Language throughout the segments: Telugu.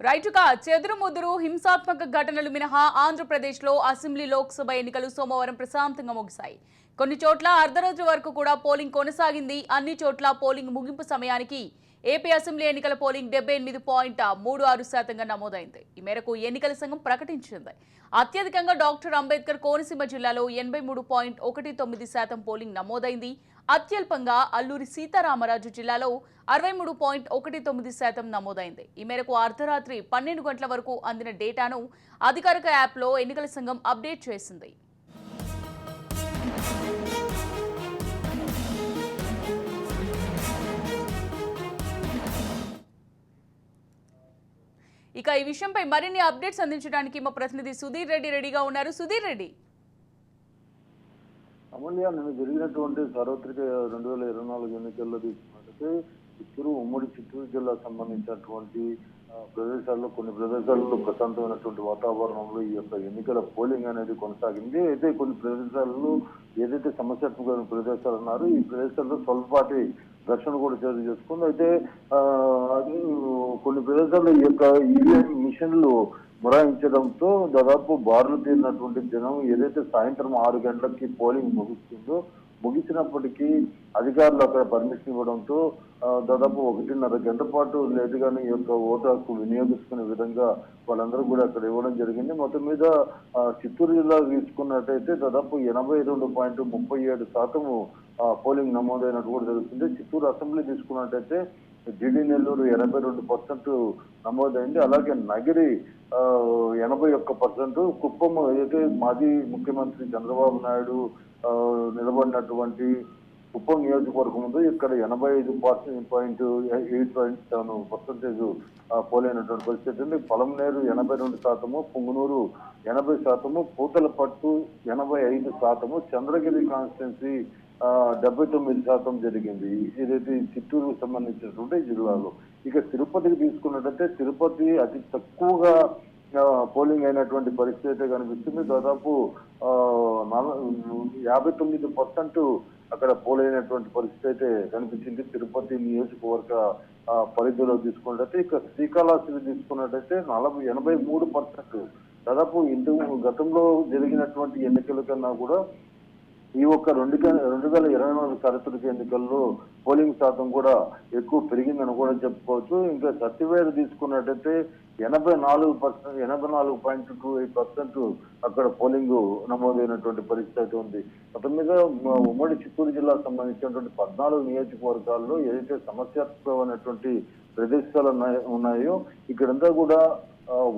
రైటుగా చెదురుముదురు హింసాత్మక ఘటనలు మినహా ఆంధ్రప్రదేశ్లో అసెంబ్లీ లోక్సభ ఎన్నికలు సోమవారం ప్రశాంతంగా ముగిశాయి. కొన్ని చోట్ల అర్ధరాత్రి వరకు కూడా పోలింగ్ కొనసాగింది. అన్ని చోట్ల పోలింగ్ ముగింపు సమయానికి ఏపీ అసెంబ్లీ ఎన్నికల పోలింగ్ డెబ్బై ఎనిమిది పాయింట్ మూడు ఆరు శాతంగా నమోదైంది. ఈ మేరకు ఎన్నికల సంఘం ప్రకటించింది. అత్యధికంగా డాక్టర్ అంబేద్కర్ కోనసీమ జిల్లాలో ఎనభై మూడు పాయింట్ ఒకటి తొమ్మిది శాతం పోలింగ్ నమోదైంది. అత్యల్పంగా అల్లూరి సీతారామరాజు జిల్లాలో అరవై మూడు పాయింట్ ఒకటి తొమ్మిది శాతం నమోదైంది. ఈ మేరకు అర్ధరాత్రి పన్నెండు గంటల వరకు అందిన డేటాను అధికారిక యాప్లో ఎన్నికల సంఘం అప్డేట్ చేసింది. ఇక ఈ విషయంపై మరిన్ని అప్డేట్స్ అందించడానికి మా ప్రతినిధి సుధీర్ రెడ్డి రెడీగా ఉన్నారు. సుధీర్ రెడ్డి. అమూల్య నిన్న జరిగినటువంటి సార్వత్రిక రెండు వేల ఇరవై నాలుగు ఎన్నికల్లో తీసుకున్నట్లయితే చిత్తూరు ఉమ్మడి చిత్తూరు జిల్లా సంబంధించినటువంటి ప్రదేశాల్లో కొన్ని ప్రదేశాల్లో ప్రశాంతమైనటువంటి వాతావరణంలో ఈ యొక్క ఎన్నికల పోలింగ్ అనేది కొనసాగింది. అయితే కొన్ని ప్రదేశాల్లో ఏదైతే సమస్యాత్మకమైన ప్రదేశాలు ఉన్నారో ఈ ప్రదేశాల్లో స్వల్పపాటి ఘర్షణ కూడా చోటు చేసుకుంది. అయితే అది కొన్ని ప్రదేశాల్లో ఈ యొక్క ఈవీఎం మిషన్లు మొరాయించడంతో దాదాపు బారులు తీరినటువంటి జనం ఏదైతే సాయంత్రం ఆరు గంటలకి పోలింగ్ ముగుస్తుందో ముగిసినప్పటికీ అధికారులు అక్కడ పర్మిషన్ ఇవ్వడంతో దాదాపు ఒకటిన్నర గంట పాటు లేటుగానే ఈ యొక్క ఓటు హక్కు వినియోగించుకునే విధంగా వాళ్ళందరూ కూడా అక్కడ ఇవ్వడం జరిగింది. మొత్తం మీద చిత్తూరు జిల్లా తీసుకున్నట్టయితే దాదాపు ఎనభై రెండు పాయింట్ ముప్పై ఏడు శాతము పోలింగ్ నమోదైనట్టు కూడా తెలుస్తుంది. చిత్తూరు అసెంబ్లీ తీసుకున్నట్టయితే జిడి నెల్లూరు ఎనభై రెండు పర్సెంట్ నమోదైంది. అలాగే నగిరి ఎనభై ఒక్క పర్సెంట్ కుప్పం అయితే మాజీ ముఖ్యమంత్రి చంద్రబాబు నాయుడు నిలబడినటువంటి కుప్పం నియోజకవర్గం ఉంది ఇక్కడ ఎనభై ఐదు percent point eight point seven percentage పోలేనటువంటి పరిస్థితి ఉంది. పొలంనేరు ఎనభై రెండు శాతము పుంగునూరు ఎనభై శాతము పూతలపట్టు ఎనభై ఐదు శాతము చంద్రగిరి కాన్స్టిట్యున్సీ డెబ్బై తొమ్మిది శాతం జరిగింది. ఏదైతే చిత్తూరుకు సంబంధించినటువంటి జిల్లాలో. ఇక తిరుపతికి తీసుకున్నట్టయితే తిరుపతి అతి తక్కువగా పోలింగ్ అయినటువంటి పరిస్థితి అయితే కనిపిస్తుంది. దాదాపు యాభై తొమ్మిది పర్సెంట్ అక్కడ పోలైనటువంటి పరిస్థితి అయితే కనిపించింది. తిరుపతి నియోజకవర్గ పరిధిలో తీసుకున్నట్టయితే ఇక శ్రీకాళహస్తి తీసుకున్నట్టయితే నలభై ఎనభై మూడు పర్సెంట్. దాదాపు ఇంతకు గతంలో జరిగినటువంటి ఎన్నికల కన్నా కూడా ఈ ఒక్క రెండు రెండు వేల ఇరవై నాలుగు సార్వత్రిక ఎన్నికల్లో పోలింగ్ శాతం కూడా ఎక్కువ పెరిగిందని కూడా చెప్పుకోవచ్చు. ఇంకా సత్యవేద తీసుకున్నట్టయితే ఎనభై నాలుగు పర్సెంట్ ఎనభై నాలుగు పాయింట్ టూ ఎయిట్ పర్సెంట్ అక్కడ పోలింగ్ నమోదైనటువంటి పరిస్థితి అయితే ఉంది. మొత్తం మీద ఉమ్మడి చిత్తూరు జిల్లా సంబంధించినటువంటి పద్నాలుగు నియోజకవర్గాల్లో ఏదైతే సమస్యాత్మకమైనటువంటి ప్రదేశాలు ఉన్నాయి- ఉన్నాయో ఇక్కడంతా కూడా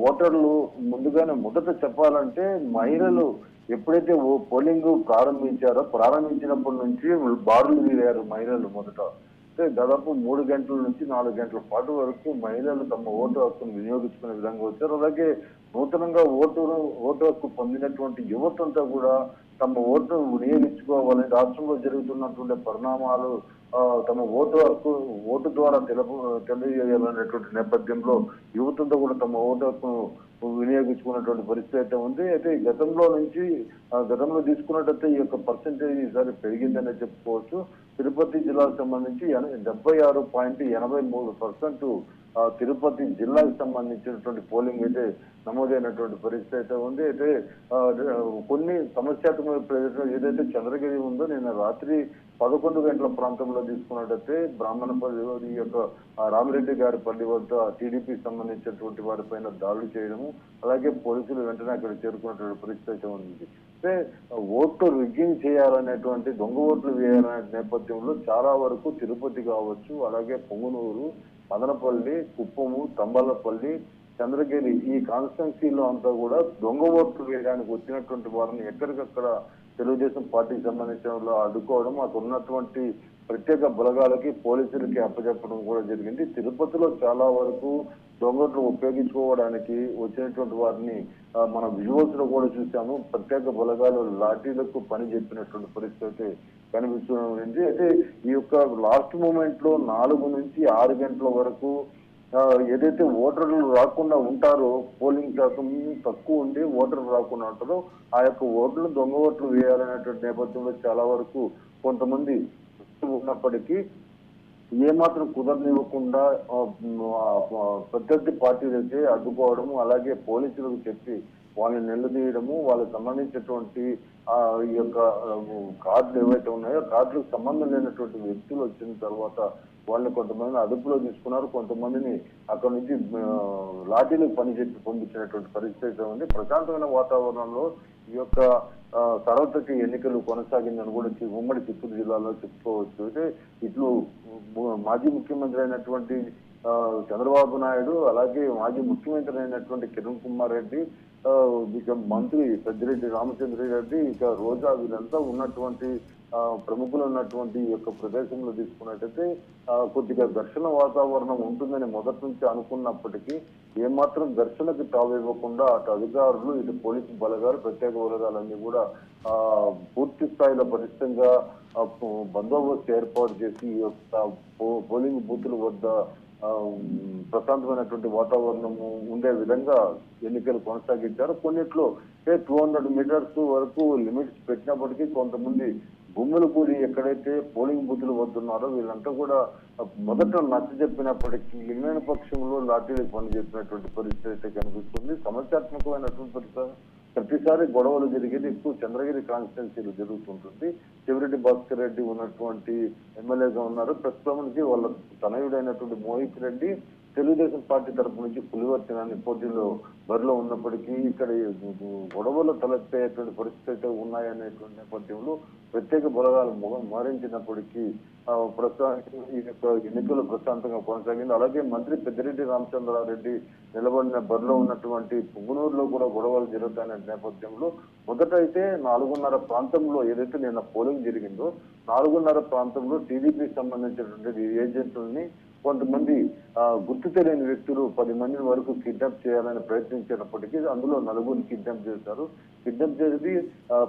ఓటర్లు ముందుగానే మొదట చెప్పాలంటే మహిళలు ఎప్పుడైతే ఓ పోలింగ్ ప్రారంభించారో ప్రారంభించినప్పటి నుంచి బారులు తీరారు మహిళలు మొదట. అంటే దాదాపు మూడు గంటల నుంచి నాలుగు గంటల పాటు వరకు మహిళలు తమ ఓటు హక్కును వినియోగించుకునే విధంగా వచ్చారు. అలాగే నూతనంగా ఓటు ఓటు హక్కు పొందినటువంటి యువత అంతా కూడా తమ ఓటును వినియోగించుకోవాలని రాష్ట్రంలో జరుగుతున్నటువంటి పరిణామాలు తమ ఓటు హక్కు ఓటు ద్వారా తెలుపు తెలియజేయాలనేటువంటి నేపథ్యంలో యువతంతో కూడా తమ ఓటు హక్కును వినియోగించుకున్నటువంటి పరిస్థితి అయితే ఉంది. అయితే గతంలో నుంచి గతంలో తీసుకున్నట్టయితే ఈ యొక్క పర్సంటేజ్ ఈసారి పెరిగిందనే చెప్పుకోవచ్చు. తిరుపతి జిల్లాకు సంబంధించి ఎన- డెబ్బై ఆరు పాయింట్ ఎనభై మూడు పర్సెంట్ తిరుపతి జిల్లాకు సంబంధించినటువంటి పోలింగ్ అయితే నమోదైనటువంటి పరిస్థితి అయితే ఉంది. అయితే కొన్ని సమస్యాత్మక ప్రదేశం ఏదైతే చంద్రగిరి ఉందో నిన్న రాత్రి పదకొండు గంటల ప్రాంతంలో తీసుకున్నట్టయితే బ్రాహ్మణపల్లి ఈ యొక్క రామిరెడ్డి గారి పల్లి వద్ద టీడీపీ సంబంధించినటువంటి వారిపైన దాడులు చేయడము అలాగే పోలీసులు వెంటనే అక్కడ చేరుకున్నటువంటి పరిస్థితి అయితే ఉంది. అంటే ఓట్లు రిగ్గింగ్ చేయాలనేటువంటి దొంగ ఓట్లు వేయాలనే నేపథ్యంలో చాలా వరకు తిరుపతి కావచ్చు అలాగే పొంగునూరు మదనపల్లి కుప్పము తంబలపల్లి చంద్రగిరి ఈ కాన్స్టిట్యున్సీలో అంతా కూడా దొంగ ఓట్లు వేయడానికి వచ్చినటువంటి వారిని ఎక్కడికక్కడ తెలుగుదేశం పార్టీకి సంబంధించిన వాళ్ళు అడ్డుకోవడం అక్కడ ఉన్నటువంటి ప్రత్యేక బలగాలకి పోలీసులకి అప్పచెప్పడం కూడా జరిగింది. తిరుపతిలో చాలా వరకు దొంగట్లు ఉపయోగించుకోవడానికి వచ్చినటువంటి వారిని మన విజువల్స్లో కూడా చూసాము. ప్రత్యేక బలగాలు లాఠీలకు పని చెప్పినటువంటి పరిస్థితి కనిపిస్తుంది అయితే ఈ యొక్క లాస్ట్ మూమెంట్లో నాలుగు నుంచి ఆరు గంటల వరకు ఏదైతే ఓటర్లు రాకుండా ఉంటారో పోలింగ్ శాతం తక్కువ ఉండి ఓటర్లు రాకుండా ఉంటారో ఆ యొక్క ఓట్లు దొంగ ఓట్లు వేయాలనేటువంటి నేపథ్యంలో చాలా వరకు కొంతమంది ఉన్నప్పటికీ ఏమాత్రం కుదరనివ్వకుండా ప్రత్యర్థి ఆ, ఆ, ప్రత్యర్థి పార్టీలైతే అడ్డుకోవడము అలాగే పోలీసులకు చెప్పి వాళ్ళని నిలదీయడము వాళ్ళకి సంబంధించినటువంటి ఆ ఈ యొక్క కార్డులు ఏవైతే ఉన్నాయో కార్డులకు సంబంధం లేనటువంటి వ్యక్తులు వచ్చిన తర్వాత వాళ్ళని కొంతమందిని అదుపులో తీసుకున్నారు. కొంతమందిని అక్కడ నుంచి లాఠీలకు పని చెప్పి పంపించినటువంటి పరిస్థితి ఉంది. ప్రశాంతమైన వాతావరణంలో ఈ యొక్క ఆ, ఎన్నికలు కొనసాగిందని కూడా చి- ఉమ్మడి చిత్తూరు జిల్లాలో చెప్పుకోవచ్చు. అయితే ఇట్లు మాజీ ముఖ్యమంత్రి అయినటువంటి చంద్రబాబు నాయుడు అలాగే మాజీ ముఖ్యమంత్రి అయినటువంటి కిరణ్ కుమార్ రెడ్డి ఇక మంత్రి పెద్దిరెడ్డి రామచంద్ర రెడ్డి ఇక రోజా వీళ్ళంతా ఉన్నటువంటి ప్రముఖులు ఉన్నటువంటి ఈ యొక్క ప్రదేశంలో తీసుకున్నట్టయితే కొద్దిగా ఘర్షణ వాతావరణం ఉంటుందని మొదటి నుంచి అనుకున్నప్పటికీ ఏమాత్రం ఘర్షణకు తావివ్వకుండా అటు అధికారులు ఇటు పోలీసు బలగాలు ప్రత్యేక బలగాలన్నీ కూడా పూర్తి స్థాయిలో పటిష్టంగా బందోబస్తు ఏర్పాటు చేసి ఈ యొక్క పో- పోలింగ్ బూతుల వద్ద ప్రశాంతమైనటువంటి వాతావరణము ఉండే విధంగా ఎన్నికలు కొనసాగించారు. కొన్నిట్లో టూ హండ్రెడ్ మీటర్స్ వరకు లిమిట్స్ పెట్టినప్పటికీ కొంతమంది గుమ్ములు కూడి ఎక్కడైతే పోలింగ్ బూతులు వద్దున్నారో వీళ్ళంతా కూడా మొదట నచ్చ చెప్పినప్పటికీ లేని పక్షంలో లాఠీలకు పనిచేసినటువంటి పరిస్థితి అయితే కనిపిస్తుంది. సమస్యాత్మకమైనటువంటి పరిస్థితి. ప్రతిసారి గొడవలు జరిగేది ఎక్కువ చంద్రగిరి కాన్స్టిట్యున్సీలు జరుగుతుంటుంది. చెవిరెడ్డి భాస్కర్ రెడ్డి ఉన్నటువంటి ఎమ్మెల్యేగా ఉన్నారు. ప్రస్తుతానికి వాళ్ళ తనయుడైనటువంటి మోహిత్ రెడ్డి తెలుగుదేశం పార్టీ తరపు నుంచి పులివర్తనాన్ని పోటీలో బరిలో ఉన్నప్పటికీ ఇక్కడ ఈ గొడవలు తలెత్తేటువంటి పరిస్థితి అయితే ఉన్నాయనేటువంటి నేపథ్యంలో ప్రత్యేక బలగాలు మొగం మారించినప్పటికీ ప్రస్తుతానికి ఈ యొక్క ఎన్నికలు ప్రశాంతంగా కొనసాగింది. అలాగే మంత్రి పెద్దిరెడ్డి రామచంద్రారెడ్డి నిలబడిన బరిలో ఉన్నటువంటి పుంగునూరులో కూడా గొడవలు జరుగుతాయనే నేపథ్యంలో మొదట అయితే నాలుగున్నర ప్రాంతంలో ఏదైతే నిన్న పోలింగ్ జరిగిందో నాలుగున్నర ప్రాంతంలో టీడీపీకి సంబంధించినటువంటి ఏజెంట్లని కొంతమంది గుర్తు తెలియని వ్యక్తులు పది మంది వరకు కిడ్నాప్ చేయాలని ప్రయత్నించినప్పటికీ అందులో నలుగురిని కిడ్నాప్ చేశారు. కిడ్నాప్ చేసి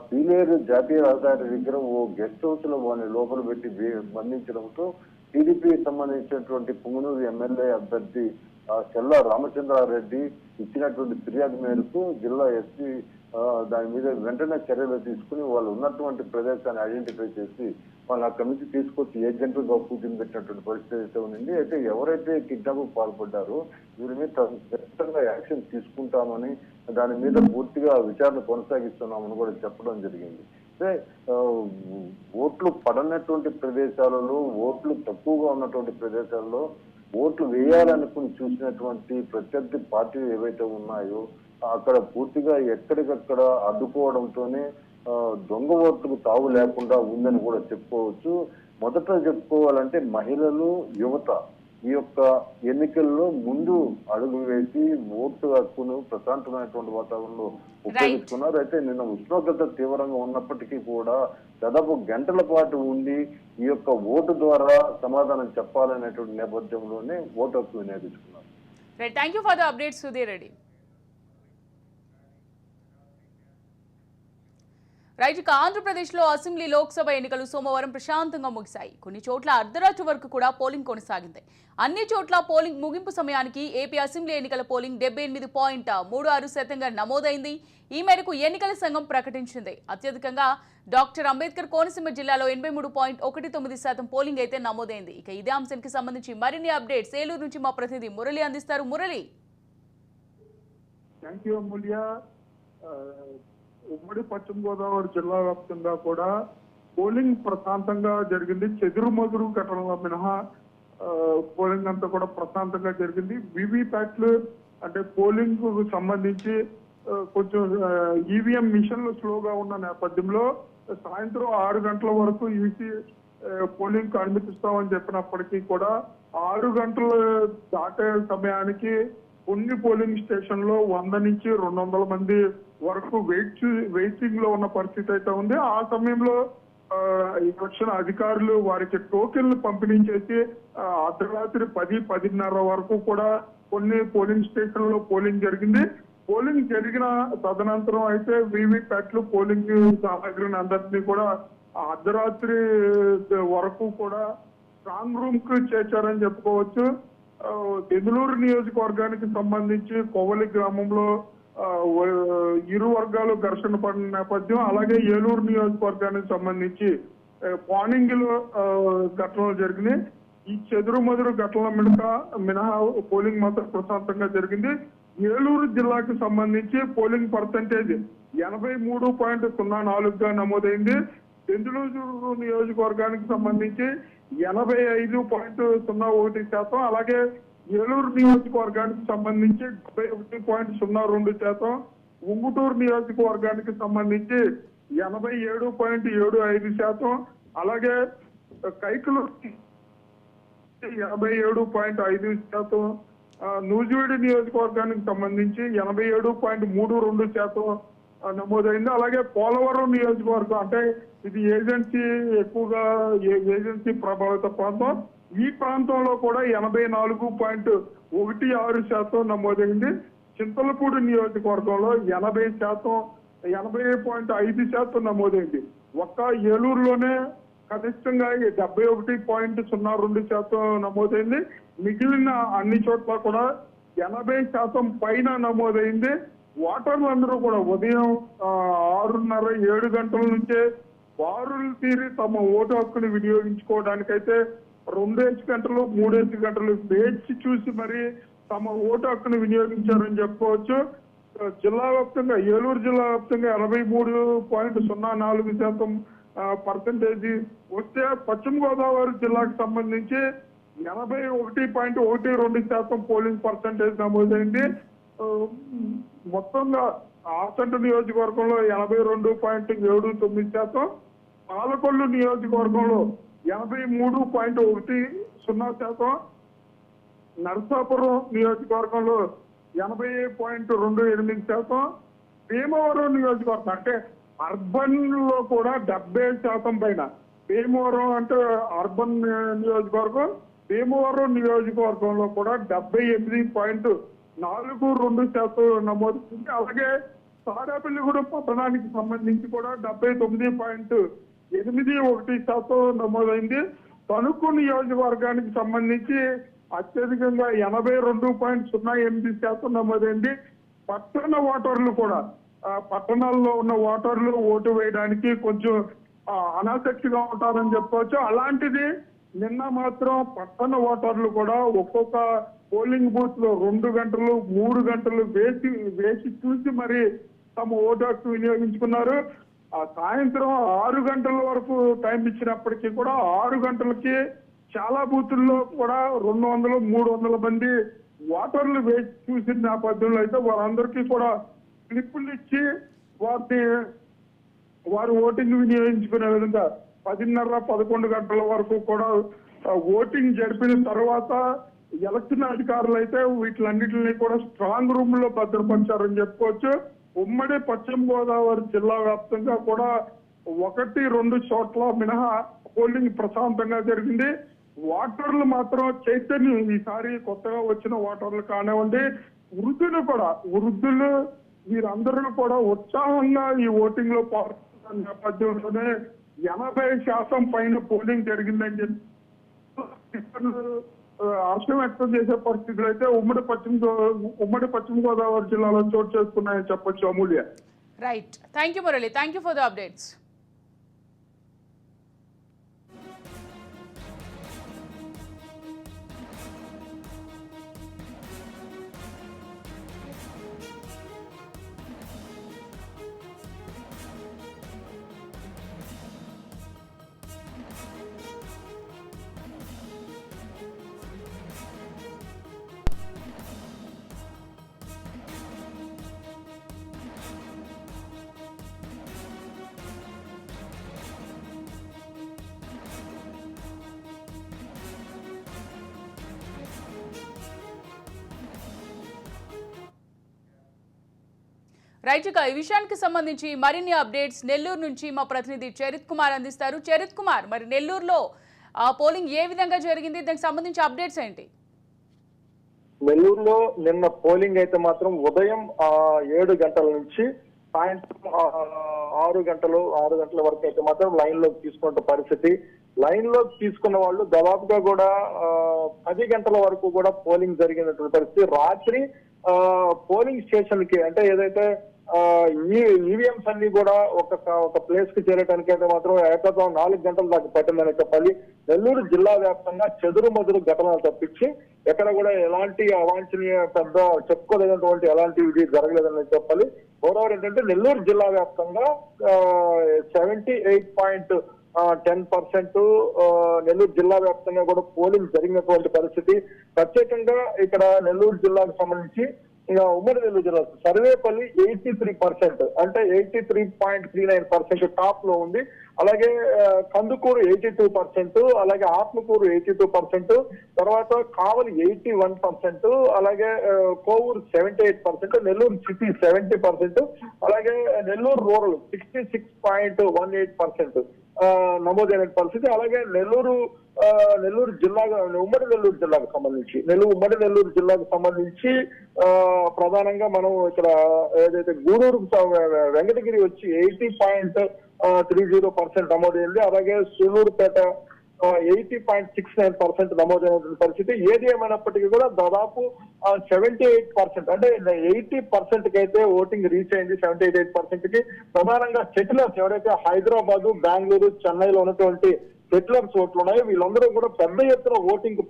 పీలేరు జాతీయ రహదారి దగ్గర ఓ గెస్ట్ హౌస్లో వాళ్ళని లోపల పెట్టి బంధించడంతో టీడీపీ సంబంధించినటువంటి పుంగనూరు ఎమ్మెల్యే అభ్యర్థి చెల్లా చెల్ల రామచంద్రారెడ్డి ఇచ్చినటువంటి ఫిర్యాదు మేరకు జిల్లా ఎస్పీ దాని మీద వెంటనే చర్యలు తీసుకుని వాళ్ళు ఉన్నటువంటి ప్రదేశాన్ని ఐడెంటిఫై చేసి వాళ్ళు అక్కడి నుంచి తీసుకొచ్చి ఏజెంట్లుగా కూర్చొని పరిస్థితి అయితే ఉంది అయితే ఎవరైతే కిడ్నాప్ పాల్పడ్డారో వీరి మీద ఖచ్చితంగా యాక్షన్ తీసుకుంటామని దాని మీద పూర్తిగా విచారణ కొనసాగిస్తున్నామని కూడా చెప్పడం జరిగింది. అంటే ఆ, ఓట్లు పడనటువంటి ప్రదేశాలలో ఓట్లు తక్కువగా ఉన్నటువంటి ప్రదేశాల్లో ఓట్లు వేయాలనుకుని చూసినటువంటి ప్రత్యర్థి పార్టీలు ఏవైతే ఉన్నాయో అక్కడ పూర్తిగా ఎక్కడికక్కడ అడ్డుకోవడంతోనే ఆ, దొంగ ఓట్లకు తావు లేకుండా ఉందని కూడా చెప్పుకోవచ్చు. మొదట చెప్పుకోవాలంటే మహిళలు యువత ఈ యొక్క ఎన్నికల్లో ముందు అడుగు వేసి ఓటు హక్కును ప్రశాంతమైనటువంటి వాతావరణంలో ఉపయోగించుకున్నారు. అయితే నిన్న ఉష్ణోగ్రత తీవ్రంగా ఉన్నప్పటికీ కూడా దాదాపు గంటల పాటు ఉండి ఈ యొక్క ఓటు ద్వారా సమాధానం చెప్పాలనేటువంటి నేపథ్యంలోనే ఓటు హక్కు వినియోగించుకున్నారు. Right thank you for the update Sudheer Reddy right ఇక ఆంధ్రప్రదేశ్లో అసెంబ్లీ లోక్సభ ఎన్నికలు సోమవారం ప్రశాంతంగా ముగిశాయి. కొన్ని చోట్ల అర్ధరాత్రి వరకు కూడా పోలింగ్ కొనసాగింది. అన్ని చోట్ల పోలింగ్ ముగింపు సమయానికి ఏపీ అసెంబ్లీ ఎన్నికల పోలింగ్ డెబ్బై ఎనిమిది పాయింట్ మూడు ఆరు శాతంగా నమోదైంది. ఈ మేరకు ఎన్నికల సంఘం ప్రకటించింది. అత్యధికంగా డాక్టర్ అంబేద్కర్ కోనసీమ జిల్లాలో ఎనభై మూడు పాయింట్ ఒకటి తొమ్మిది శాతం పోలింగ్ అయితే నమోదైంది. ఇక ఇదే అంశానికి సంబంధించి మరిన్ని అప్డేట్స్ ఏలూరు నుంచి మా ప్రతినిధి మురళి అందిస్తారు. మురళి. ఉమ్మడి పశ్చిమ గోదావరి జిల్లా వ్యాప్తంగా కూడా పోలింగ్ ప్రశాంతంగా జరిగింది. చెదురుమదురు ఘటనల మినహా పోలింగ్ అంతా కూడా ప్రశాంతంగా జరిగింది. వివిప్యాట్లు అంటే పోలింగ్కు సంబంధించి కొంచెం ఈవీఎం మిషన్లు స్లోగా ఉన్న నేపథ్యంలో సాయంత్రం ఆరు గంటల వరకు ఈసీ పోలింగ్ అనుమతిస్తామని చెప్పినప్పటికీ కూడా ఆరు గంటలు దాటే సమయానికి కొన్ని పోలింగ్ స్టేషన్లో వంద నుంచి రెండు వందల మంది వరకు వెయిట్ వెయిటింగ్లో ఉన్న పరిస్థితి అయితే ఉంది. ఆ సమయంలో ఎలక్షన్ ఈ అధికారులు వారికి టోకెన్లు పంపిణీ చేసి అర్ధరాత్రి పది పదిన్నర వరకు కూడా కొన్ని పోలింగ్ స్టేషన్లో పోలింగ్ జరిగింది. పోలింగ్ జరిగిన తదనంతరం అయితే వివిప్యాట్లు పోలింగ్ సామాగ్రిని అందరినీ కూడా అర్ధరాత్రి వరకు కూడా స్ట్రాంగ్ రూమ్కు చేర్చారని చెప్పుకోవచ్చు. ఆ, దెందులూరు నియోజకవర్గానికి సంబంధించి కోవలి గ్రామంలో ఇరు వర్గాలు ఘర్షణ పడిన నేపథ్యం అలాగే ఏలూరు నియోజకవర్గానికి సంబంధించి పానింగిలో ఘటనలు జరిగినాయి. ఈ చెదురు మదురు ఘటనల మినహా మినహా పోలింగ్ మాత్రం ప్రశాంతంగా జరిగింది. ఏలూరు జిల్లాకు సంబంధించి పోలింగ్ పర్సంటేజ్ ఎనభై మూడు పాయింట్ సున్నా నాలుగుగా నమోదైంది. దెందులూరు నియోజకవర్గానికి సంబంధించి ఎనభై ఐదు పాయింట్ సున్నా ఒకటి శాతం అలాగే ఏలూరు నియోజకవర్గానికి సంబంధించి డెబ్బై ఒకటి పాయింట్ సున్నా రెండు శాతం ఉంగుటూరు నియోజకవర్గానికి సంబంధించి ఎనభై ఏడు పాయింట్ ఏడు ఐదు శాతం అలాగే కైకులు ఎనభై ఏడు పాయింట్ ఐదు శాతం నూజివీడి నూజివీడు నియోజకవర్గానికి సంబంధించి ఎనభై ఏడు పాయింట్ మూడు రెండు శాతం నమోదైంది. అలాగే పోలవరం నియోజకవర్గం అంటే ఇది ఏజెన్సీ ఎక్కువగా ఏ- ఏజెన్సీ ప్రభావిత ప్రాంతం. ఈ ప్రాంతంలో కూడా ఎనభై నాలుగు పాయింట్ ఒకటి ఆరు శాతం నమోదైంది. చింతలపూడి నియోజకవర్గంలో ఎనభై శాతం ఎనభై పాయింట్ ఐదు శాతం నమోదైంది. ఒక్క ఏలూరులోనే కనిష్టంగా డెబ్బై ఒకటి పాయింట్ సున్నా రెండు శాతం నమోదైంది. మిగిలిన అన్ని చోట్ల కూడా ఎనభై శాతం పైన నమోదైంది. ఓటర్లందరూ కూడా ఉదయం ఆరున్నర ఏడు గంటల నుంచే బారులు తీరి తమ ఓటు హక్కును వినియోగించుకోవడానికైతే రెండేసి గంటలు మూడేసి గంటలు వేచి చూసి మరి తమ ఓటు హక్కును వినియోగించారని చెప్పుకోవచ్చు జిల్లా వ్యాప్తంగా ఏలూరు జిల్లా వ్యాప్తంగా ఎనభై మూడు పాయింట్ సున్నా నాలుగు శాతం పర్సంటేజీ వస్తే పశ్చిమ గోదావరి జిల్లాకు సంబంధించి ఎనభై ఒకటి పాయింట్ ఒకటి రెండు శాతం పోలింగ్ పర్సంటేజ్ నమోదైంది. మొత్తంగా ఆచంట నియోజకవర్గంలో ఎనభై రెండు పాయింట్ ఏడు తొమ్మిది శాతం పాలకొల్లు నియోజకవర్గంలో ఎనభై మూడు పాయింట్ ఒకటి సున్నా శాతం నరసాపురం నియోజకవర్గంలో ఎనభై పాయింట్ రెండు ఎనిమిది శాతం భీమవరం నియోజకవర్గం అంటే అర్బన్లో కూడా డెబ్బై శాతం పైన. భీమవరం అంటే అర్బన్ నియోజకవర్గం భీమవరం నియోజకవర్గంలో కూడా డెబ్బై ఎనిమిది పాయింట్ నాలుగు రెండు శాతం నమోదైంది అలాగే తాడేపల్లిగూడెం పట్టణానికి సంబంధించి కూడా డెబ్బై తొమ్మిది పాయింట్ ఎనిమిది ఒకటి శాతం నమోదైంది. తణుకు నియోజకవర్గానికి సంబంధించి అత్యధికంగా ఎనభై రెండు పాయింట్ సున్నా ఎనిమిది శాతం నమోదైంది. పట్టణ ఓటర్లు కూడా పట్టణాల్లో ఉన్న ఓటర్లు ఓటు వేయడానికి కొంచెం అనాసక్తిగా ఉంటారని చెప్పవచ్చు అలాంటిది నిన్న మాత్రం పట్టణ ఓటర్లు కూడా ఒక్కొక్క పోలింగ్ బూత్లో రెండు గంటలు మూడు గంటలు వేసి వేసి చూసి మరి తమ ఓటర్స్ వినియోగించుకున్నారు. ఆ సాయంత్రం ఆరు గంటల వరకు టైం ఇచ్చినప్పటికీ కూడా ఆరు గంటలకి చాలా బూతుల్లో కూడా రెండు వందలు మూడు వందల మంది ఓటర్లు వేసి చూసిన నేపథ్యంలో అయితే వారందరికీ కూడా స్లిప్పులు ఇచ్చి వారిని వారు ఓటింగ్ వినియోగించుకునే విధంగా పదిన్నర పదకొండు గంటల వరకు కూడా ఓటింగ్ జరిపిన తర్వాత ఎలక్షన్ అధికారులు అయితే వీటిలన్నిటిని కూడా స్ట్రాంగ్ రూమ్లో భద్రపరిచారని చెప్పుకోవచ్చు. ఉమ్మడి పశ్చిమ గోదావరి జిల్లా వ్యాప్తంగా కూడా ఒకటి రెండు చోట్ల మినహా పోలింగ్ ప్రశాంతంగా జరిగింది. ఓటర్లు మాత్రం చైతన్యం ఈసారి కొత్తగా వచ్చిన ఓటర్లు కానివ్వండి వృద్ధులు కూడా వృద్ధులు వీరందరూ కూడా ఉత్సాహంగా ఈ ఓటింగ్లో పాల్గొన్న నేపథ్యంలోనే ఎనభై శాతం పైన పోలింగ్ జరిగిందని చెప్పి అర్థం వ్యక్తం చేసే పరిస్థితులు అయితే ఉమ్మడి పశ్చిమ ఉమ్మడి పశ్చిమ గోదావరి జిల్లాలో చోటు చేసుకున్నాయని చెప్పొచ్చు Amulya. Right thank you Murali thank you for the updates రైతుగా ఈ విషయానికి సంబంధించి మరిన్ని అప్డేట్స్ నెల్లూరు నుంచి మా ప్రతినిధి చరిత్ కుమార్ అందిస్తారు. చరిత్ కుమార్ మరి నెల్లూరులో ఆ, పోలింగ్ ఏ విధంగా జరిగింది? దానికి సంబంధించి అప్డేట్స్ ఏంటి? నెల్లూరులో నిన్న పోలింగ్ అయితే మాత్రం ఉదయం ఏడు గంటల నుంచి సాయంత్రం ఆరు గంటలు ఆరు గంటల వరకు అయితే మాత్రం లైన్లోకి తీసుకున్న పరిస్థితి. లైన్లోకి తీసుకున్న వాళ్ళు దాదాపుగా కూడా పది గంటల వరకు కూడా పోలింగ్ జరిగినటువంటి పరిస్థితి. రాత్రి పోలింగ్ స్టేషన్కి అంటే ఏదైతే ఈ ఈవీఎంస్ అన్ని కూడా ఒక ఒక ప్లేస్కి చేరడానికి అయితే మాత్రం ఏకత్వం నాలుగు గంటల దాకా పట్టిందని చెప్పాలి. నెల్లూరు జిల్లా వ్యాప్తంగా చెదురు మదురు ఘటనలు తప్పించి ఎక్కడ కూడా ఎలాంటి అవాంఛనీయ పెద్ద చెప్పుకోలేనటువంటి ఎలాంటి ఇది జరగలేదని చెప్పాలి. ఓవరాల్ ఏంటంటే నెల్లూరు జిల్లా వ్యాప్తంగా seventy eight point ten percent Nellore జిల్లా వ్యాప్తంగా కూడా పోలింగ్ జరిగినటువంటి పరిస్థితి. ప్రత్యేకంగా ఇక్కడ నెల్లూరు జిల్లాకు సంబంధించి ఇక ఉమ్మడి నెల్లూరు జిల్లా సర్వేపల్లి ఎయిటీ త్రీ పర్సెంట్ అంటే eighty three point three nine percent టాప్లో ఉంది. అలాగే కందుకూరు ఎయిటీ టూ పర్సెంట్ అలాగే ఆత్మకూరు ఎయిటీ టూ పర్సెంట్ తర్వాత కావలి ఎయిటీ వన్ పర్సెంట్ అలాగే Kovur seventy eight percent Nellore city seventy percent అలాగే Nellore rural sixty six point one eight percent. నమోదైన పరిస్థితి. అలాగే నెల్లూరు నెల్లూరు జిల్లాగా ఉమ్మడి నెల్లూరు జిల్లాకు సంబంధించి నెల్లూరు ఉమ్మడి నెల్లూరు జిల్లాకు సంబంధించి ప్రధానంగా మనం ఇక్కడ ఏదైతే గూడూరు వెంకటగిరి వచ్చి eighty point three zero percent నమోదైంది. అలాగే Sullurpeta eighty point six nine percent నమోదైనటువంటి పరిస్థితి. ఏది ఏమైనప్పటికీ కూడా దాదాపు సెవెంటీ ఎయిట్ పర్సెంట్ అంటే ఎయిటీ పర్సెంట్కి అయితే ఓటింగ్ రీచ్ అయింది. సెవెంటీ ఎయిట్ పర్సెంట్కి ప్రధానంగా సెటిలర్స్ ఎవరైతే హైదరాబాద్ బెంగళూరు చెన్నైలో ఉన్నటువంటి సెటిలర్స్ ఓట్లు ఉన్నాయి వీళ్ళందరూ కూడా పెద్ద ఎత్తున ఓటింగ్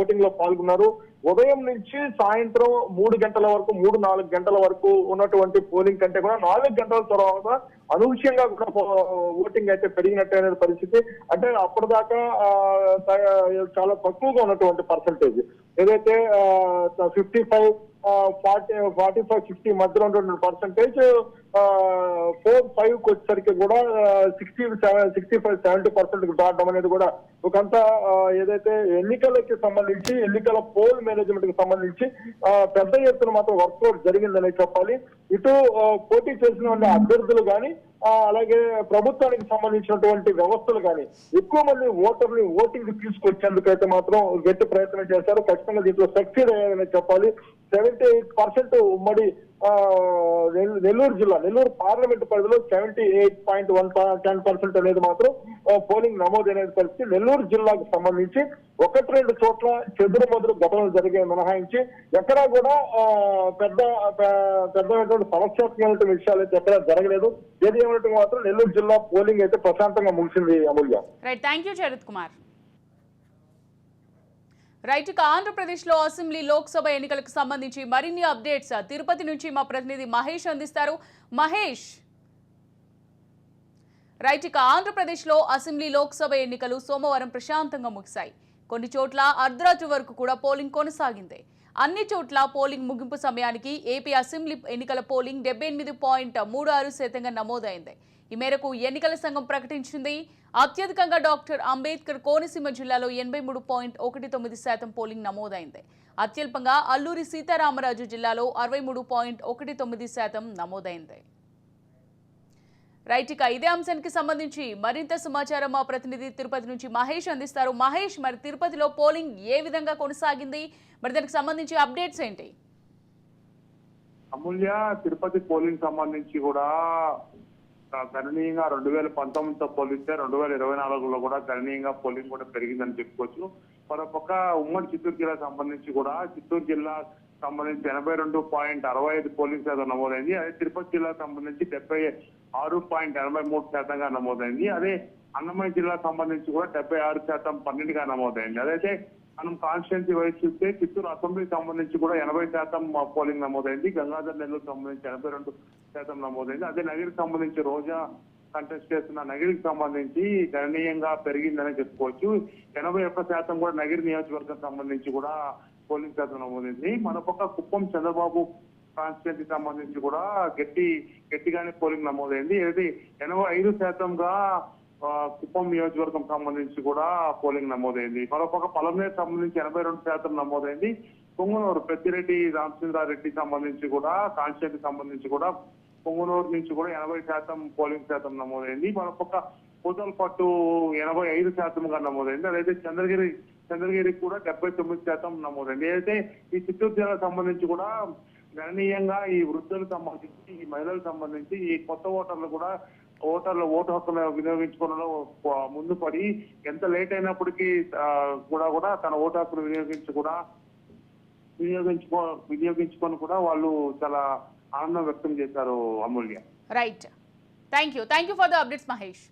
ఓటింగ్లో పాల్గొన్నారు. ఉదయం నుంచి సాయంత్రం మూడు గంటల వరకు మూడు నాలుగు గంటల వరకు ఉన్నటువంటి పోలింగ్ కంటే కూడా నాలుగు గంటల తర్వాత అనూహ్యంగా కూడా ఓటింగ్ అయితే పెరిగినట్టు అనేది పరిస్థితి. అంటే అప్పటిదాకా చాలా తక్కువగా ఉన్నటువంటి పర్సంటేజ్. ఏదైతే fifty five forty forty five fifty మధ్యలో ఉన్నటువంటి పర్సంటేజ్ ఫోర్ ఫైవ్కి వచ్చేసరికి కూడా sixty seven sixty five seventy percent దాటడం అనేది కూడా ఒకంత ఏదైతే ఎన్నికలకి సంబంధించి ఎన్నికల పోల్ మేనేజ్మెంట్కి సంబంధించి పెద్ద ఎత్తున మాత్రం వర్క్అవుట్ జరిగిందని చెప్పాలి. ఇటు పోటీ చేసిన అభ్యర్థులు కానీ అలాగే ప్రభుత్వానికి సంబంధించినటువంటి వ్యవస్థలు కానీ ఎక్కువ మంది ఓటర్ని ఓటింగ్ తీసుకొచ్చేందుకైతే మాత్రం గట్టి ప్రయత్నం చేశారు. ఖచ్చితంగా దీంట్లో సక్సీడ్ అయ్యారని చెప్పాలి. సెవెంటీ ఎయిట్ పర్సెంట్ ఉమ్మడి నెల్లూరు జిల్లా నెల్లూరు పార్లమెంట్ పరిధిలో seventy eight point one ten percent అనేది మాత్రం పోలింగ్ పోలింగ్ నమోదైన పరిస్థితి. నెల్లూరు జిల్లాకు సంబంధించి ఒకటి రెండు చోట్ల చెదురు మొదలు ఘటనలు జరిగాయి మినహాయించి ఎక్కడా కూడా పెద్ద పెద్దమైనటువంటి సమస్యాత్మకమైన విషయాలు అయితే ఎక్కడా జరగలేదు. ఏది ఏమైనట్టు మాత్రం నెల్లూరు జిల్లా పోలింగ్ అయితే ప్రశాంతంగా ముగిసింది Amulya. Right thank you Sarath Kumar right ఇక ఆంధ్రప్రదేశ్లో అసెంబ్లీ లోక్సభ ఎన్నికలకు సంబంధించి మరిన్ని అప్డేట్స్. తిరుపతి నుంచి మా ప్రతినిధి మహేష్ అందిస్తారు. మహేష్! రైట్ ఇక ఆంధ్రప్రదేశ్లో అసెంబ్లీ లోక్సభ ఎన్నికలు సోమవారం ప్రశాంతంగా ముగిశాయి. కొన్ని చోట్ల అర్ధరాత్రి వరకు కూడా పోలింగ్ కొనసాగింది. అన్ని చోట్ల పోలింగ్ ముగింపు సమయానికి ఏపీ అసెంబ్లీ ఎన్నికల పోలింగ్ డెబ్బై ఎనిమిది పాయింట్ మూడు ఆరు శాతంగా నమోదైంది. ఈ మేరకు ఎన్నికల సంఘం ప్రకటించింది. అత్యధికంగా డాక్టర్ అంబేద్కర్ కోనసీమ జిల్లాలో ఎనభై మూడు పాయింట్ ఒకటి తొమ్మిది శాతం పోలింగ్ నమోదైంది. అత్యల్పంగా అల్లూరి సీతారామరాజు జిల్లాలో అరవై మూడు పాయింట్ ఒకటి తొమ్మిది శాతం నమోదైంది. రైట్ ఇక ఇదే అంశానికి సంబంధించి మరింత సమాచారం మా ప్రతినిధి తిరుపతి నుంచి మహేష్ అందిస్తారు. మహేష్ మరి తిరుపతిలో పోలింగ్ ఏ విధంగా కొనసాగింది? మరి దానికి సంబంధించి అప్డేట్స్ ఏంటి? అమూల్య తిరుపతి పోలింగ్ సంబంధించి కూడా గణనీయంగా రెండు వేల పంతొమ్మిదితో పోలిస్తే రెండు వేల ఇరవై నాలుగులో కూడా గణనీయంగా పోలింగ్ కూడా పెరిగిందని చెప్పుకోవచ్చు. మరోపక్క ఉమ్మడి చిత్తూరు జిల్లా సంబంధించి కూడా చిత్తూరు జిల్లా సంబంధించి ఎనభై రెండు పాయింట్ అరవై ఐదు పోలింగ్ శాతం నమోదైంది. అదే తిరుపతి జిల్లా సంబంధించి డెబ్బై ఆరు పాయింట్ ఎనభై మూడు శాతంగా నమోదైంది. అదే అన్నమయ్య జిల్లా సంబంధించి కూడా డెబ్బై ఆరు శాతం పన్నెండుగా నమోదైంది. అదైతే మనం కాన్స్టిట్యున్సీ వైపు చూస్తే చిత్తూరు అసెంబ్లీకి సంబంధించి కూడా ఎనభై శాతం పోలింగ్ నమోదైంది. గంగాధర్ నెల్లూరు సంబంధించి ఎనభై రెండు శాతం నమోదైంది. అదే నగిరికి సంబంధించి రోజా కంటెస్ట్ చేస్తున్న నగిరికి సంబంధించి గణనీయంగా పెరిగిందని చెప్పుకోవచ్చు. ఎనభై ఒక్క శాతం కూడా నగిరి నియోజకవర్గం సంబంధించి కూడా పోలింగ్ శాతం నమోదైంది. మరోపక్క కుప్పం చంద్రబాబు కాన్స్టిట్యూన్సీ సంబంధించి కూడా గట్టి గట్టిగానే పోలింగ్ నమోదైంది. ఏది ఎనభై ఐదు శాతంగా కుప్పం నియోజకవర్గం సంబంధించి కూడా పోలింగ్ నమోదైంది. మరోపక్క పలమనేరు సంబంధించి ఎనభై రెండు శాతం నమోదైంది. పొంగునూరు పెద్దిరెడ్డి రామచంద్రారెడ్డి సంబంధించి కూడా కాన్స్టిట్యూన్సీ సంబంధించి కూడా పొంగునూరు నుంచి కూడా ఎనభై శాతం పోలింగ్ శాతం నమోదైంది. మరోపక్క పూతలపట్టు ఎనభై ఐదు శాతంగా నమోదైంది. అదైతే చంద్రగిరి చంద్రగిరికి కూడా డెబ్బై తొమ్మిది శాతం నమోదైంది. ఏదైతే ఈ చిత్తూరు జిల్లా సంబంధించి కూడా గణనీయంగా ఈ వృద్ధులకు సంబంధించి ఈ మహిళలకు సంబంధించి ఈ కొత్త ఓటర్లు కూడా ఓటర్లు ఓటు హక్కును వినియోగించుకోవడంలో ముందు పడి ఎంత లేట్ అయినప్పటికీ కూడా కూడా తన ఓటు హక్కును వినియోగించి కూడా వినియోగించుకో వినియోగించుకొని కూడా వాళ్ళు చాలా ఆనందం వ్యక్తం చేశారు Amulya. Right thank you thank you for the updates Mahesh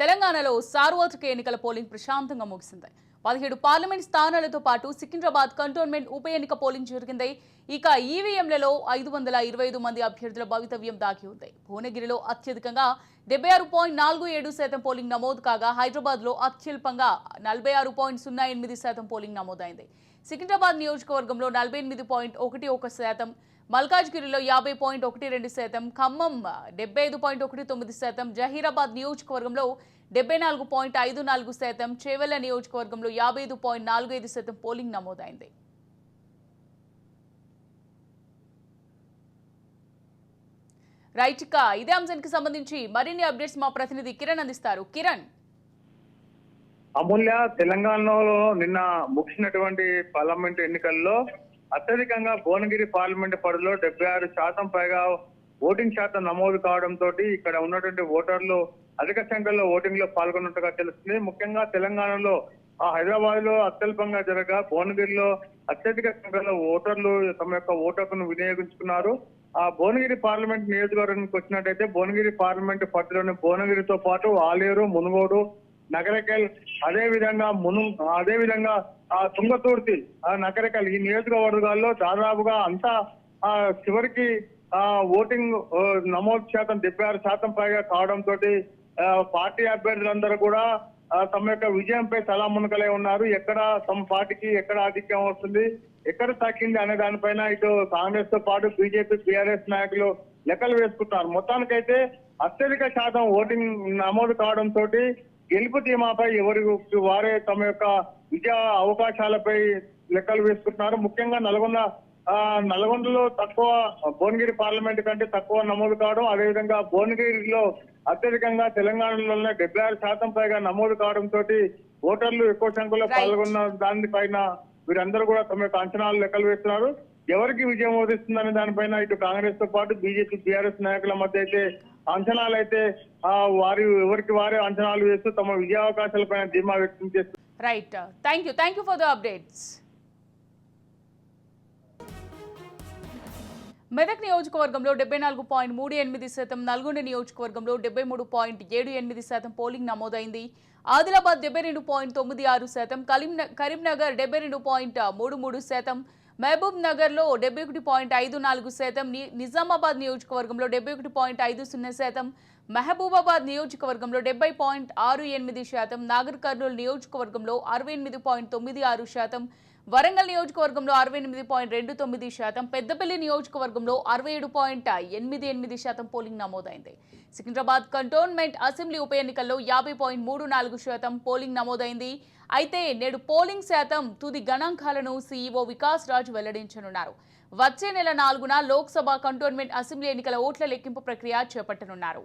తెలంగాణలో సార్వత్రిక ఎన్నికల పోలింగ్ ప్రశాంతంగా ముగిసింది. పదిహేడు పార్లమెంట్ స్థానాలతో పాటు సికింద్రాబాద్ కంటోన్మెంట్ ఉప ఎన్నిక పోలింగ్ జరిగింది. ఇక ఈవీఎంలలో ఐదు వందల ఇరవై ఐదు మంది అభ్యర్థుల భవితవ్యం దాగి ఉంది. భువనగిరిలో అత్యధికంగా డెబ్బై ఆరు పాయింట్ నాలుగు ఏడు శాతం పోలింగ్ నమోదు కాగా హైదరాబాద్లో అత్యల్పంగా నలభై ఆరు పాయింట్ సున్నా ఎనిమిది శాతం పోలింగ్ నమోదైంది. సికింద్రాబాద్ నియోజకవర్గంలో నలభై ఎనిమిది పాయింట్ ఒకటి ఒక శాతం మల్కాజ్గిరిలో యాభై పాయింట్ ఒకటి రెండు శాతం ఖమ్మం డెబ్బై ఐదు పాయింట్ ఒకటి తొమ్మిది శాతం జహీరాబాద్ నియోజకవర్గంలో డెబ్బై నాలుగు పాయింట్ ఐదు నాలుగు శాతం చేవెళ్ళ నియోజకవర్గంలో యాభై ఐదు పాయింట్ నాలుగు ఐదు శాతం పోలింగ్ నమోదైంది. రైట్ ఇక ఇదే అంశానికి సంబంధించి మరిన్ని అప్డేట్స్ మా ప్రతినిధి కిరణ్ అందిస్తారు. కిరణ్. అమూల్య తెలంగాణలో నిన్న ముగిసినటువంటి పార్లమెంట్ ఎన్నికల్లో అత్యధికంగా భువనగిరి పార్లమెంట్ పరిధిలో డెబ్బై ఆరు శాతం పైగా ఓటింగ్ శాతం నమోదు కావడంతో ఇక్కడ ఉన్నటువంటి ఓటర్లు అధిక సంఖ్యలో ఓటింగ్లో పాల్గొన్నట్టుగా తెలుస్తుంది. ముఖ్యంగా తెలంగాణలో ఆ హైదరాబాద్లో అత్యల్పంగా జరగ భువనగిరిలో అత్యధిక సంఖ్యలో ఓటర్లు తమ యొక్క ఓటు హక్కును వినియోగించుకున్నారు. ఆ భువనగిరి పార్లమెంట్ నియోజకవర్గానికి వచ్చినట్టయితే భువనగిరి పార్లమెంట్ పరిధిలోని భువనగిరితో పాటు ఆలేరు మునుగోడు నగరకల్ అదే విధంగా మును అదే విధంగా ఆ తుంగతుర్తి ఆ నగరకల్ ఈ నియోజకవర్గాల్లో దాదాపుగా అంతా ఆ చివరికి ఆ ఓటింగ్ నమోదు శాతం డెబ్బై ఆరు శాతం పైగా కావడంతో పార్టీ అభ్యర్థులందరూ కూడా తమ యొక్క విజయంపై తలామునకలే ఉన్నారు. ఎక్కడ తమ పార్టీకి ఎక్కడ ఆధిక్యం వస్తుంది ఎక్కడ తగ్గింది అనే దానిపైన ఇటు కాంగ్రెస్తో పాటు బీజేపీ టీఆర్ఎస్ నాయకులు లెక్కలు వేసుకుంటున్నారు మొత్తానికైతే అత్యధిక శాతం ఓటింగ్ నమోదు కావడం తోటి గెలుపు ధీమాపై ఎవరి వారే తమ యొక్క విజయ అవకాశాలపై లెక్కలు వేసుకుంటున్నారు. ముఖ్యంగా నల్గొండ నల్గొండలో తక్కువ భువనగిరి పార్లమెంట్ కంటే తక్కువ నమోదు కావడం అదేవిధంగా భువనగిరిలో అత్యధికంగా తెలంగాణలోనే డెబ్బై ఆరు శాతం పైగా నమోదు కావడంతో ఓటర్లు ఎక్కువ సంఖ్యలో. పాల్గొన్న దానిపైన వీరందరూ కూడా తమ యొక్క అంచనాలు లెక్కలు వేస్తున్నారు. ఎవరికి విజయం ఓదిస్తుందనే దానిపైన ఇటు కాంగ్రెస్తో పాటు బీజేపీ బీఆర్ఎస్ నాయకుల మధ్య అయితే అంచనాలు అయితే వారి ఎవరికి వారే అంచనాలు వేస్తూ తమ విజయావకాశాలపైన ధీమా వ్యక్తం చేస్తున్నారు right thank you thank you for the updates Medak నియోజకవర్గంలో డెబ్బై నాలుగు పాయింట్ మూడు ఎనిమిది శాతం నల్గొండ నియోజకవర్గంలో డెబ్బై మూడు పాయింట్ ఏడు ఎనిమిది శాతం పోలింగ్ నమోదైంది. ఆదిలాబాద్ డెబ్బై రెండు పాయింట్ తొమ్మిది ఆరు శాతం కరీంన కరీంనగర్ డెబ్బై రెండు పాయింట్ మూడు మూడు శాతం మహబూబ్ నగర్లో డెబ్బై ఒకటి పాయింట్ ఐదు నాలుగు శాతం నిజామాబాద్ నియోజకవర్గంలో డెబ్బై ఒకటి పాయింట్ ఐదు సున్నా శాతం మహబూబాబాద్ నియోజకవర్గంలో డెబ్బై పాయింట్ ఆరు ఎనిమిది శాతం నాగర్ కర్నూలు నియోజకవర్గంలో అరవై ఎనిమిది పాయింట్ తొమ్మిది ఆరు శాతం వరంగల్ నియోజకవర్గంలో అరవై ఎనిమిది పాయింట్ రెండు తొమ్మిది శాతం పెద్దపల్లి నియోజకవర్గంలో అరవై ఏడు పాయింట్ ఎనిమిది ఎనిమిది శాతం పోలింగ్ నమోదైంది. సికింద్రాబాద్ కంటోన్మెంట్ అసెంబ్లీ ఉప ఎన్నికల్లో యాభై పాయింట్ మూడు నాలుగు శాతం పోలింగ్ నమోదైంది. అయితే నేడు పోలింగ్ శాతం తుది గణాంకాలను సీఈఓ వికాస్ రాజ్ వెల్లడించనున్నారు. వచ్చే నెల నాలుగున లోక్సభ కంటోన్మెంట్ అసెంబ్లీ ఎన్నికల ఓట్ల లెక్కింపు ప్రక్రియ చేపట్టనున్నారు.